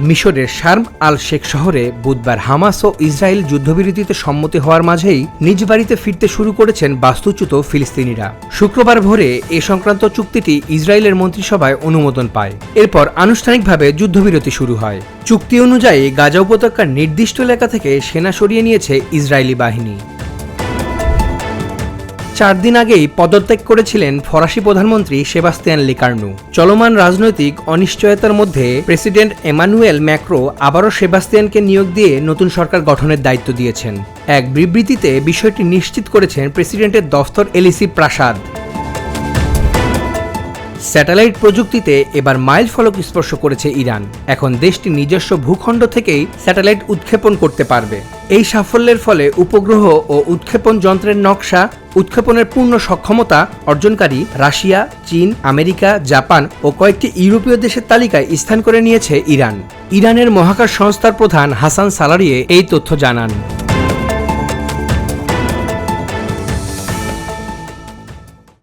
মিশরের শার্ম আল শেখ শহরে বুধবার হামাস ও ইসরায়েল যুদ্ধবিরতিতে সম্মতি হওয়ার মাঝেই নিজ বাড়িতে ফিরতে শুরু করেছেন বাস্তুচ্যুত ফিলিস্তিনিরা। শুক্রবার ভোরে এ সংক্রান্ত চুক্তিটি ইসরায়েলের মন্ত্রিসভায় অনুমোদন পায়। এরপর আনুষ্ঠানিকভাবে যুদ্ধবিরতি শুরু হয়। চুক্তি অনুযায়ী গাজা উপত্যকার নির্দিষ্ট এলাকা থেকে সেনা সরিয়ে নিয়েছে ইসরায়েলি বাহিনী। চার দিন আগেই পদত্যাগ করেছিলেন ফরাসি প্রধানমন্ত্রী সেবাস্তিয়ান লিকার্নু। চলমান রাজনৈতিক অনিশ্চয়তার মধ্যে প্রেসিডেন্ট এমানুয়েল ম্যাক্রো আবারও সেবাস্তিয়ানকে নিয়োগ দিয়ে নতুন সরকার গঠনের দায়িত্ব দিয়েছেন। এক বিবৃতিতে বিষয়টি নিশ্চিত করেছেন প্রেসিডেন্টের দফতর এলিসি প্রাসাদ। স্যাটেলাইট প্রযুক্তিতে এবার মাইল ফলক স্পর্শ করেছে ইরান। এখন দেশটি নিজস্ব ভূখণ্ড থেকেই স্যাটেলাইট উৎক্ষেপণ করতে পারবে। এই সাফল্যের ফলে উপগ্রহ ও উৎক্ষেপণ যন্ত্রের নকশা, উৎক্ষেপণের পূর্ণ সক্ষমতা অর্জনকারী রাশিয়া, চীন, আমেরিকা, জাপান ও কয়েকটি ইউরোপীয় দেশের তালিকায় স্থান করে নিয়েছে ইরান। ইরানের মহাকাশ সংস্থার প্রধান হাসান সালারিয়ে এই তথ্য জানান।